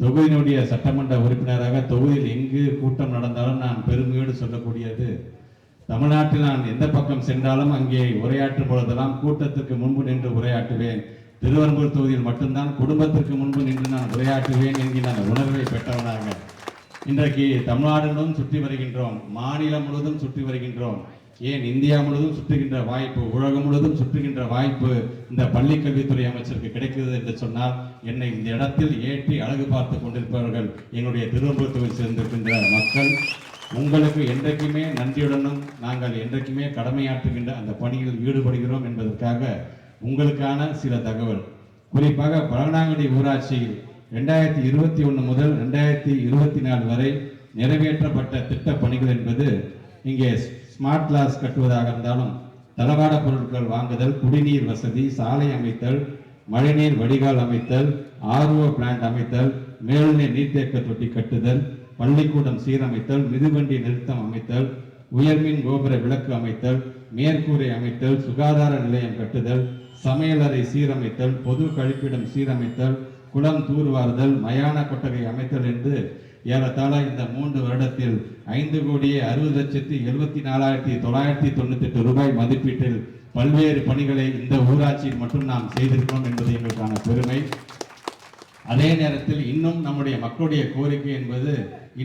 தொகுதியினுடைய சட்டமன்ற உறுப்பினராக தொகுதியில் எங்கு கூட்டம் நடந்தாலும் நான் பெருமையோடு சொல்லக்கூடியது தமிழ்நாட்டில் நான் எந்த பக்கம் சென்றாலும் அங்கே உரையாற்றும் பொழுதெல்லாம் கூட்டத்திற்கு முன்பு நின்று உரையாற்றுவேன். திருவரம்பூர் தொகுதியில் மட்டும்தான் குடும்பத்திற்கு முன்பு நின்று நான் உரையாற்றுவேன் என்கிற அந்த உணர்வை பெற்றவனாக. இன்றைக்கு தமிழ்நாடு முழுவதும் சுற்றி வருகின்றோம் மாநிலம் முழுவதும் சுற்றி வருகின்றோம். ஏன் இந்தியா முழுவதும் சுற்றுகின்ற வாய்ப்பு உலகம் முழுவதும் சுற்றுகின்ற வாய்ப்பு இந்த பள்ளி கல்வித்துறை அமைச்சருக்கு கிடைக்கிறது என்று சொன்னால் என்னை இந்த இடத்தில் ஏற்றி அழகு பார்த்து கொண்டிருப்பவர்கள் எங்களுடைய திருவள்ளூர் சேர்ந்திருக்கின்ற மக்கள். உங்களுக்கு என்றைக்குமே நன்றியுடனும் நாங்கள் என்றைக்குமே கடமையாற்றுகின்ற அந்த பணியில் ஈடுபடுகிறோம் என்பதற்காக உங்களுக்கான சில தகவல். குறிப்பாக பழனாங்குடி ஊராட்சியில் ரெண்டாயிரத்தி இருபத்தி ஒன்று முதல் ரெண்டாயிரத்தி இருபத்தி நாலு வரை நிறைவேற்றப்பட்ட திட்ட பணிகள் என்பது இங்கே ஸ்மார்ட் கிளாஸ் கட்டுவதாக இருந்தாலும் தளவாட பொருட்கள் வாங்குதல் குடிநீர் வசதி சாலை அமைத்தல் மழைநீர் வடிகால் அமைத்தல் ஆர்ஓ பிளான்ட் அமைத்தல் மேல்நீர் நீர்த்தேக்க தொட்டி கட்டுதல் பள்ளிக்கூடம் சீரமைத்தல் மிதிவண்டி நிறுத்தம் அமைத்தல் உயர்மின் கோபுர விளக்கு அமைத்தல் மேற்கூரை அமைத்தல் சுகாதார நிலையம் கட்டுதல் சமையலறை சீரமைத்தல் பொது கழிப்பிடம் சீரமைத்தல் குளம் தூர்வாறுதல் மயான கொட்டகை அமைத்தல் என்று ஏறத்தாழ இந்த மூன்று வருடத்தில் ஐந்து கோடியே அறுபது லட்சத்தி எழுபத்தி நாலாயிரத்தி தொள்ளாயிரத்தி தொண்ணூத்தி எட்டு ரூபாய் மதிப்பீட்டில் பல்வேறு பணிகளை இந்த ஊராட்சியில் மட்டும் நாம் செய்திருக்கிறோம் என்பது எங்களுக்கான பெருமை. அதே நேரத்தில் இன்னும் நம்முடைய மக்களுடைய கோரிக்கை என்பது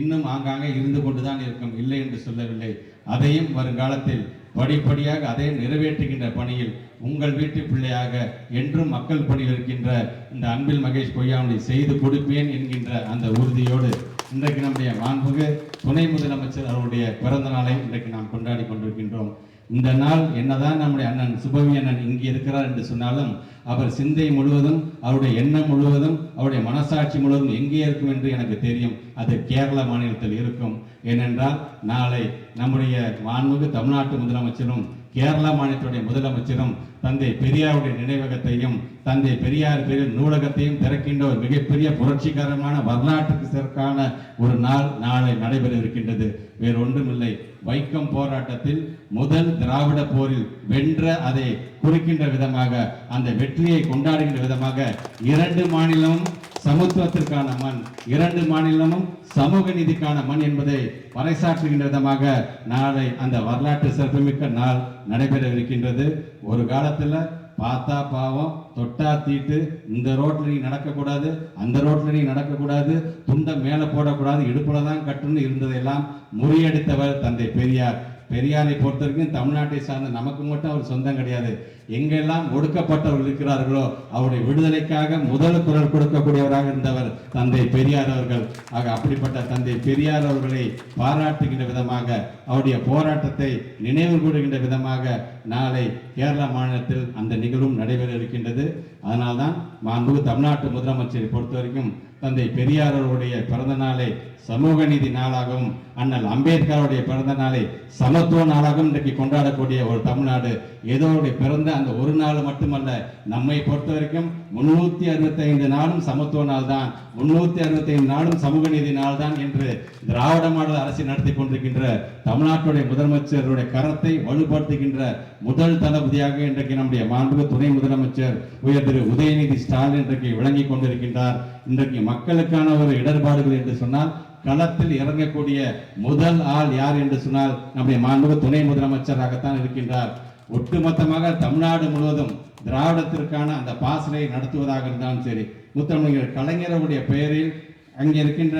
இன்னும் ஆங்காங்கே இருந்து கொண்டுதான் இருக்கும் இல்லை என்று சொல்லவில்லை. அதையும் வருங்காலத்தில் படிப்படியாக அதை நிறைவேற்றுகின்ற பணியில் உங்கள் வீட்டு பிள்ளையாக என்றும் மக்கள் பணியில் இருக்கின்ற இந்த அன்பில் மகேஷ் பொய்யாமலை செய்து கொடுப்பேன் என்கின்ற அந்த உறுதியோடு இன்றைக்கு நம்முடைய மாண்புகு துணை முதலமைச்சர் அவருடைய பிறந்த நாளை இன்றைக்கு நாம் கொண்டாடி கொண்டிருக்கின்றோம். இந்த நாள் என்னதான் நம்முடைய அண்ணன் சுபவி அண்ணன் இங்கே இருக்கிறார் என்று சொன்னாலும் அவர் சிந்தை முழுவதும் அவருடைய எண்ணம் முழுவதும் அவருடைய மனசாட்சி முழுவதும் எங்கே இருக்கும் என்று எனக்கு தெரியும். அது கேரள மாநிலத்தில் இருக்கும். ஏனென்றால் நாளை நம்முடைய மாண்புமிகு தமிழ்நாட்டு முதலமைச்சரும் கேரளா மாநிலத்துடைய முதலமைச்சரும் தந்தை பெரியாருடைய நினைவகத்தையும் தந்தை பெரியார் பெரிய நூலகத்தையும் திறக்கின்ற ஒரு மிகப்பெரிய புரட்சிகரமான வரலாற்றுக்கு சிறக்கான ஒரு நாள் நாளை நடைபெற இருக்கின்றது. வேறு ஒன்றுமில்லை வைக்கம் போராட்டத்தில் முதல் திராவிட போரில் வென்ற அதை குறிக்கின்ற விதமாக அந்த வெற்றியை கொண்டாடுகின்ற விதமாக இரண்டு மாநிலமும் சமத்துவத்திற்கான மண். இரண்டு மாநிலமும் சமூக நீதிக்கான மண் என்பதை பறைசாற்றுகின்ற விதமாக நாளை அந்த வரலாற்று சிறப்புமிக்க நாள் நடைபெற இருக்கின்றது ஒரு காலத்தில் பார்த்தா பாவம் தொட்டா தீட்டு இந்த ரோட்டில் நீ நடக்கக்கூடாது அந்த ரோட்டில் நீ நடக்கக்கூடாது துண்டை மேலே போடக்கூடாது இடுப்பில் தான் கட்டுன்னு இருந்ததெல்லாம் முறியடித்தவர் தந்தை பெரியார். பெரியாரை பொறுத்த வரைக்கும் தமிழ்நாட்டை சார்ந்த நமக்கு மட்டும் அவர் சொந்தம் கிடையாது. எங்கெல்லாம் ஒடுக்கப்பட்டவர்கள் இருக்கிறார்களோ அவருடைய விடுதலைக்காக முதல் குரல் கொடுக்கக்கூடியவராக இருந்தவர் தந்தை பெரியார் அவர்கள். ஆக அப்படிப்பட்ட தந்தை பெரியார் அவர்களை பாராட்டுகின்ற விதமாக அவருடைய போராட்டத்தை நினைவு கூடுகின்ற விதமாக நாளை கேரள மாநிலத்தில் அந்த நிகழ்வும் நடைபெற இருக்கின்றது. அதனால்தான் மாண்பு தமிழ்நாட்டு முதலமைச்சரை பொறுத்த வரைக்கும் தந்தை பெரியார் அவருடைய பிறந்த நாளை சமூக நீதி நாளாகவும் அண்ணல் அம்பேத்கருடைய பிறந்த நாளை சமத்துவ நாளாகவும் இன்றைக்கு கொண்டாடக்கூடிய ஒரு தமிழ்நாடு. ஏதோடைய பிறந்த அந்த ஒரு நாள் மட்டுமல்ல நம்மை பொறுத்த வரைக்கும் முன்னூத்தி அறுபத்தைந்து நாளும் சமத்துவ நாள் தான் முன்னூத்தி அறுபத்தைந்து நாளும் சமூக நீதி நாள் தான் என்று திராவிட மாடல் அரசு நடத்தி கொண்டிருக்கின்ற தமிழ்நாட்டுடைய முதலமைச்சருடைய கரத்தை வலுப்படுத்துகின்ற முதல் தளபதியாக இன்றைக்கு நம்முடைய மாண்பு துணை முதலமைச்சர் உயர் திரு உதயநிதி ஸ்டாலின் இன்றைக்கு விளங்கி கொண்டிருக்கின்றார். இன்றைக்கு மக்களுக்கான ஒரு இடர்பாடுகள் என்று சொன்னால் களத்தில் இறங்கக்கூடிய முதல் ஆள் யார் என்று சொன்னால் நம்முடைய மாண்புக துணை முதலமைச்சராகத்தான் இருக்கின்றார். ஒட்டுமொத்தமாக தமிழ்நாடு முழுவதும் திராவிடத்திற்கான அந்த பாசனை நடத்துவதாக இருந்தாலும் சரி முத்தமிழர் கலைஞருடைய பெயரில் அங்கே இருக்கின்ற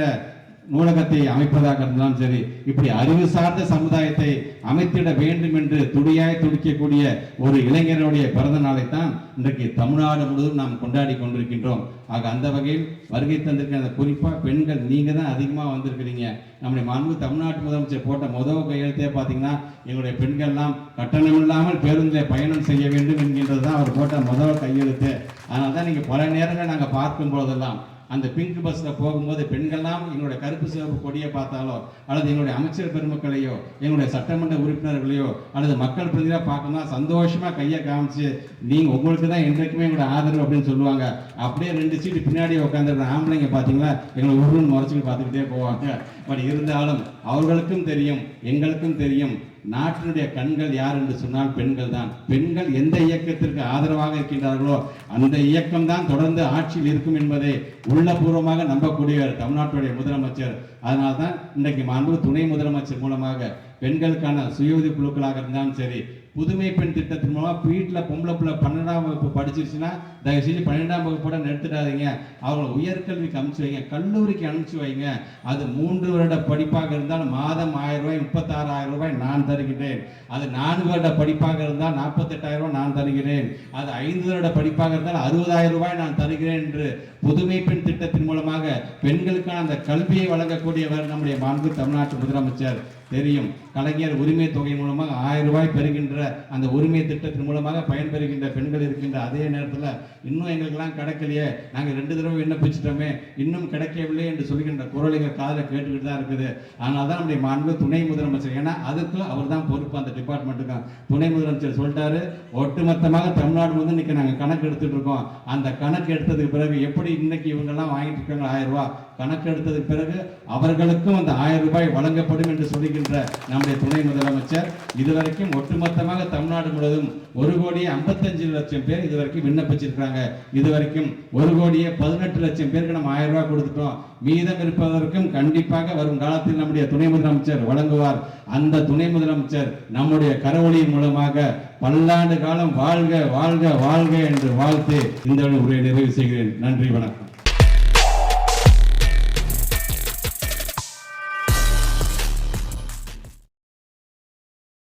நூலகத்தை அமைப்பதாக இருந்தாலும் சரி இப்படி அறிவு சார்ந்த சமுதாயத்தை அமைத்திட வேண்டும் என்று துடியாய் துடிக்கக்கூடிய ஒரு இளைஞருடைய பிறந்த நாளைத்தான் இன்றைக்கு தமிழ்நாடு முழுவதும் நாம் கொண்டாடி கொண்டிருக்கின்றோம். ஆக அந்த வகையில் வருகை தந்திருக்கிற அந்த குறிப்பாக பெண்கள் நீங்கள் தான் அதிகமாக வந்திருக்கிறீங்க. நம்முடைய மாண்பு தமிழ்நாட்டு முதலமைச்சர் போட்ட முதல் கையெழுத்தே பார்த்தீங்கன்னா எங்களுடைய பெண்கள்லாம் கட்டணம் இல்லாமல் பேருந்தில் பயணம் செய்ய வேண்டும் என்கின்றது தான் அவர் போட்ட முதல் கையெழுத்து. அதனால தான் நீங்கள் பல நேரங்கள் நாங்கள் பார்க்கும் போதெல்லாம் அந்த பிங்க் பஸ்ல போகும்போது பெண்கள்லாம் எங்களுடைய கருப்பு சிவப்பு கொடியை பார்த்தாலோ அல்லது எங்களுடைய அமைச்சர் பெருமக்களையோ எங்களுடைய சட்டமன்ற உறுப்பினர்களையோ அல்லது மக்கள் பிரதிநிதியாக பார்க்கணும் சந்தோஷமா கையை காமிச்சு நீங்க உங்களுக்கு தான் என்றைக்குமே எங்களுடைய ஆதரவு அப்படின்னு சொல்லுவாங்க. அப்படியே ரெண்டு சீட்டு பின்னாடி உட்காந்துருக்க ஆம்பளைங்க பார்த்தீங்களா எங்களை உருன்னு முறைச்சிட்டு பார்த்துக்கிட்டே போவாங்க. பட் இருந்தாலும் அவர்களுக்கும் தெரியும் எங்களுக்கும் தெரியும் நாட்டினுடைய கண்கள் யார் என்று சொன்னால் பெண்கள் தான். பெண்கள் எந்த இயக்கத்திற்கு ஆதரவாக இருக்கின்றார்களோ அந்த இயக்கம் தான் தொடர்ந்து ஆட்சியில் இருக்கும் என்பதை உள்ளபூர்வமாக நம்பக்கூடிய தமிழ்நாட்டுடைய முதலமைச்சர். அதனால தான் இன்றைக்கு மாண்பு துணை முதலமைச்சர் மூலமாக பெண்களுக்கான சுய உதவி குழுக்களாக இருந்தாலும் சரி புதுமை பெண் திட்டத்தின் மூலமாக வீட்டில் பொம்பளை பிள்ளை பன்னெண்டாம் வகுப்பு படிச்சிருச்சுன்னா தயவு செஞ்சு பன்னெண்டாம் வகுப்போட நிறுத்திடாதீங்க. அவங்கள உயர்கல்விக்கு அனுப்பிச்சு வைங்க கல்லூரிக்கு அனுப்பிச்சு வைங்க. அது மூன்று வருட படிப்பாக இருந்தால் மாதம் ஆயிரம் ரூபாய் முப்பத்தாறாயிரம் ரூபாய் நான் தருகிறேன். அது நான்கு வருட படிப்பாக இருந்தால் நாற்பத்தெட்டாயிரம் ரூபாய் நான் தருகிறேன். அது ஐந்து வருட படிப்பாக இருந்தால் அறுபதாயிரம் ரூபாய் நான் தருகிறேன் என்று புதுமை பெண் திட்டத்தின் மூலமாக பெண்களுக்கான அந்த கல்வியை வழங்கக்கூடியவர் நம்முடைய மாண்பு தமிழ்நாட்டு முதலமைச்சர் தெரியும். கலைஞர் உரிமை தொகை மூலமாக ஆயிரம் ரூபாய் பெறுகின்ற அந்த உரிமை திட்டத்தின் மூலமாக பயன்பெறுகின்ற பெண்கள் இருக்கின்ற அதே நேரத்தில் இன்னும் எங்களுக்கெல்லாம் கிடைக்கலையே. நாங்கள் ரெண்டு தடவை விண்ணப்பிச்சிட்டோமே. இன்னும் கிடைக்கவில்லை என்று சொல்கின்ற குரல் எங்கள் காதில் கேட்டுக்கிட்டு தான் இருக்குது. அதனால தான் நம்முடைய மாண்பு துணை முதலமைச்சர். ஏன்னா அதுக்கு அவர் தான் பொறுப்பு அந்த டிபார்ட்மெண்ட்டுக்கு துணை முதலமைச்சர் சொல்லிட்டாரு. ஒட்டுமொத்தமாக தமிழ்நாடு வந்து இன்னைக்கு நாங்கள் கணக்கு எடுத்துகிட்டு இருக்கோம். அந்த கணக்கு எடுத்ததுக்கு பிறகு எப்படி இன்னைக்கு இவங்கெல்லாம் வாங்கிட்டு இருக்காங்க? ஆயிரம் ரூபாய். கணக்கு எடுத்ததுக்கு பிறகு அவர்களுக்கும் அந்த ஆயிரம் ரூபாய் வழங்கப்படும் என்று சொல்லி இருக்கின்ற நம்முடைய துணை முதலமைச்சர் இதுவரைக்கும் ஒட்டுமொத்தமாக தமிழ்நாடு முழுவதும் ஒரு கோடியே ஐம்பத்தஞ்சு லட்சம் பேர் இதுவரைக்கும் விண்ணப்பிச்சிருக்கிறாங்க. இதுவரைக்கும் ஒரு கோடியே பதினெட்டு லட்சம் பேருக்கு நம்ம ஆயிரம் ரூபாய் கொடுத்துட்டோம். மீதம் இருப்பதற்கும் கண்டிப்பாக வரும் காலத்தில் நம்முடைய துணை முதலமைச்சர் வழங்குவார். அந்த துணை முதலமைச்சர் நம்முடைய கரவொலியின் மூலமாக பல்லாண்டு காலம் வாழ்க வாழ்க வாழ்க என்று வாழ்த்து இந்த உரையை நிறைவு செய்கிறேன். நன்றி வணக்கம்.